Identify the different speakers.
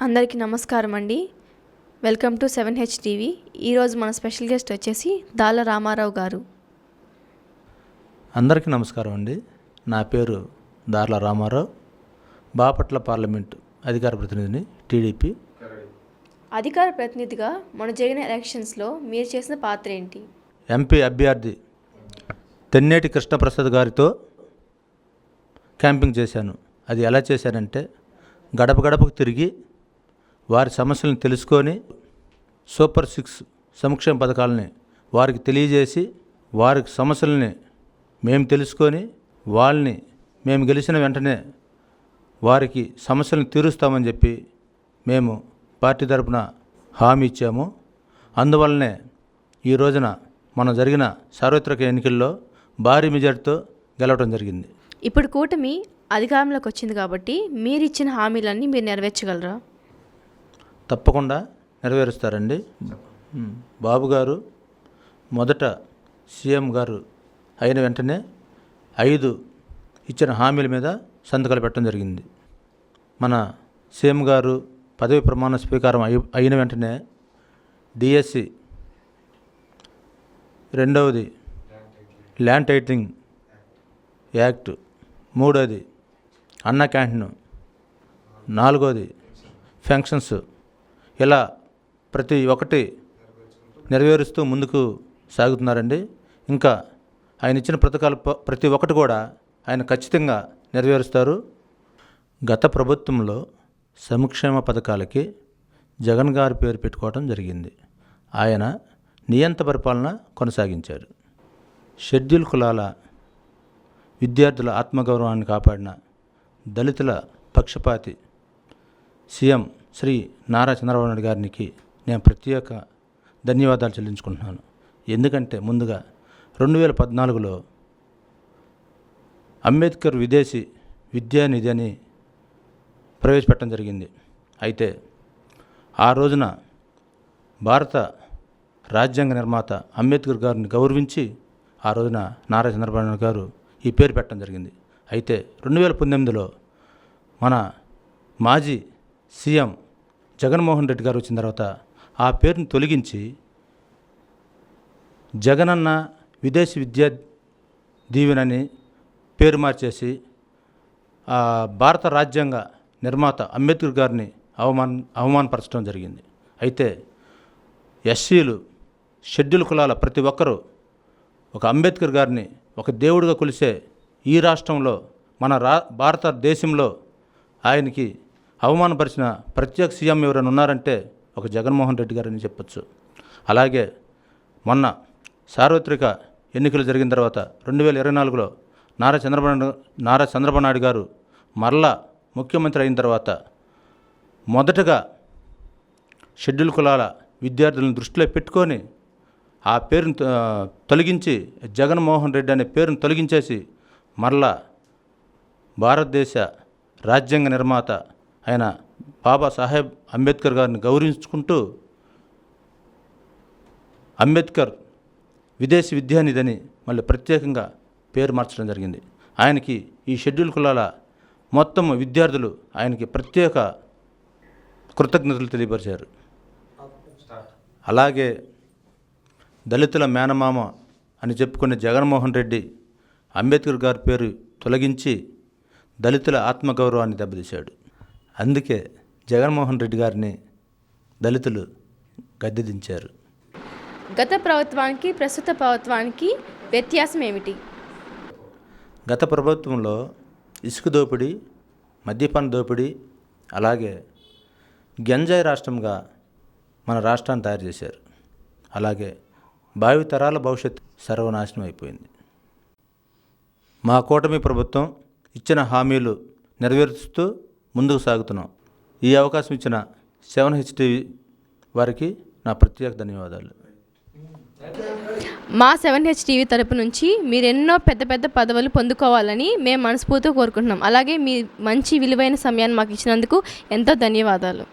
Speaker 1: అందరికీ నమస్కారం అండి. Welcome to seven H TV. ఈరోజు మన స్పెషల్ గెస్ట్ వచ్చేసి దాల రామారావు గారు.
Speaker 2: అందరికీ నమస్కారం అండి. నా పేరు దార్ల రామారావు. బాపట్ల పార్లమెంటు అధికార ప్రతినిధిని టీడీపీ.
Speaker 1: అధికార ప్రతినిధిగా మన జరిగిన ఎలక్షన్స్లో మీరు చేసిన పాత్ర ఏంటి?
Speaker 2: ఎంపీ అభ్యర్థి తెన్నేటి కృష్ణప్రసాద్ గారితో క్యాంపింగ్ చేశాను. అది ఎలా చేశానంటే గడప గడపకు తిరిగి వారి సమస్యలను తెలుసుకొని సూపర్ సిక్స్ సంక్షేమ పథకాలని వారికి తెలియజేసి వారి సమస్యలని మేము తెలుసుకొని వాళ్ళని మేము గెలిచిన వెంటనే వారికి సమస్యలను తీరుస్తామని చెప్పి మేము పార్టీ తరపున హామీ ఇచ్చాము. అందువల్లనే ఈ రోజున మన జరిగిన సార్వత్రిక ఎన్నికల్లో భారీ మెజార్టీతో గెలవడం జరిగింది.
Speaker 1: ఇప్పుడు కూటమి అధికారంలోకి వచ్చింది కాబట్టి మీరు ఇచ్చిన హామీలన్నీ మీరు నెరవేర్చగలరా?
Speaker 2: తప్పకుండా నెరవేరుస్తారండి. బాబు గారు మొదట సీఎం గారు అయిన వెంటనే ఐదు ఇచ్చిన హామీల మీద సంతకాలు పెట్టడం జరిగింది. మన సీఎం గారు పదవి ప్రమాణ స్వీకారం అయి అయిన వెంటనే డిఎస్సి రెండవది ల్యాండ్ టైటింగ్ యాక్ట్ మూడోది అన్న క్యాంటీన్ నాలుగోది ఫంక్షన్స్ ఇలా ప్రతి ఒక్కటి నెరవేరుస్తూ ముందుకు సాగుతున్నారండి. ఇంకా ఆయన ఇచ్చిన పథకాలు ప్రతి ఒక్కటి కూడా ఆయన ఖచ్చితంగా నెరవేరుస్తారు. గత ప్రభుత్వంలో సంక్షేమ పథకాలకి జగన్ గారి పేరు పెట్టుకోవడం జరిగింది. ఆయన నియంత పరిపాలన కొనసాగించారు. షెడ్యూల్ కులాల విద్యార్థుల ఆత్మగౌరవాన్ని కాపాడిన దళితుల పక్షపాతి సీఎం శ్రీ నారా చంద్రబాబు నాయుడు గారికి నేను ప్రత్యేక ధన్యవాదాలు చెల్లించుకుంటున్నాను. ఎందుకంటే ముందుగా రెండు వేల పద్నాలుగులో అంబేద్కర్ విదేశీ విద్యానిధి అని ప్రవేశపెట్టడం జరిగింది. అయితే ఆ రోజున భారత రాజ్యాంగ నిర్మాత అంబేద్కర్ గారిని గౌరవించి ఆ రోజున నారా చంద్రబాబు నాయుడు గారు ఈ పేరు పెట్టడం జరిగింది. అయితే రెండు వేల పంతొమ్మిదిలో మన మాజీ సీఎం జగన్మోహన్ రెడ్డి గారు వచ్చిన తర్వాత ఆ పేరును తొలగించి జగనన్న విదేశీ విద్యా దీవెనని పేరు మార్చేసి ఆ భారత రాజ్యాంగ నిర్మాత అంబేద్కర్ గారిని అవమాన అవమానపరచడం జరిగింది. అయితే ఎస్సీలు షెడ్యూల్ కులాల ప్రతి ఒక్కరూ ఒక అంబేద్కర్ గారిని ఒక దేవుడిగా కొలిసే ఈ రాష్ట్రంలో మన రా భారతదేశంలో ఆయనకి అవమానపరిచిన ప్రత్యేక సీఎం ఎవరైనా ఉన్నారంటే ఒక జగన్మోహన్ రెడ్డి గారని చెప్పొచ్చు. అలాగే మొన్న సార్వత్రిక ఎన్నికలు జరిగిన తర్వాత రెండు వేల ఇరవై నాలుగులో నారా చంద్రబాబు నారా చంద్రబాబు నాయుడు గారు మరలా ముఖ్యమంత్రి అయిన తర్వాత మొదటగా షెడ్యూల్ కులాల విద్యార్థులను దృష్టిలో పెట్టుకొని ఆ పేరును తొలగించి జగన్మోహన్ రెడ్డి అనే పేరును తొలగించేసి మరలా భారతదేశ రాజ్యాంగ నిర్మాత ఆయన బాబా సాహెబ్ అంబేద్కర్ గారిని గౌరవించుకుంటూ అంబేద్కర్ విదేశీ విద్యానిధి మళ్ళీ ప్రత్యేకంగా పేరు మార్చడం జరిగింది. ఆయనకి ఈ షెడ్యూల్ కులాల మొత్తం విద్యార్థులు ఆయనకి ప్రత్యేక కృతజ్ఞతలు తెలియపరిచారు. అలాగే దళితుల మేనమామ అని చెప్పుకునే జగన్మోహన్ రెడ్డి అంబేద్కర్ గారి పేరు తొలగించి దళితుల ఆత్మగౌరవాన్ని దెబ్బతీశాడు. అందుకే జగన్మోహన్ రెడ్డి గారిని దళితులు గద్దెదించారు.
Speaker 1: గత ప్రభుత్వానికి ప్రస్తుత ప్రభుత్వానికి వ్యత్యాసం ఏమిటి?
Speaker 2: గత ప్రభుత్వంలో ఇసుక దోపిడీ మద్యపాన దోపిడీ అలాగే గంజాయి రాష్ట్రంగా మన రాష్ట్రాన్ని తయారు చేశారు. అలాగే భావి తరాల భవిష్యత్తు సర్వనాశనం అయిపోయింది. మా కూటమి ప్రభుత్వం ఇచ్చిన హామీలు నెరవేరుస్తూ ముందుకు సాగుతున్నాం. ఈ అవకాశం ఇచ్చిన సెవెన్ హెచ్టీవీ వారికి నా ప్రత్యేక ధన్యవాదాలు.
Speaker 1: మా సెవెన్ హెచ్ టీవీ తరపు నుంచి మీరు ఎన్నో పెద్ద పెద్ద పదవులు పొందుకోవాలని మేము మనస్ఫూర్తిగా కోరుకుంటున్నాం. అలాగే మీ మంచి విలువైన సమయాన్ని మాకు ఇచ్చినందుకు ఎంతో ధన్యవాదాలు.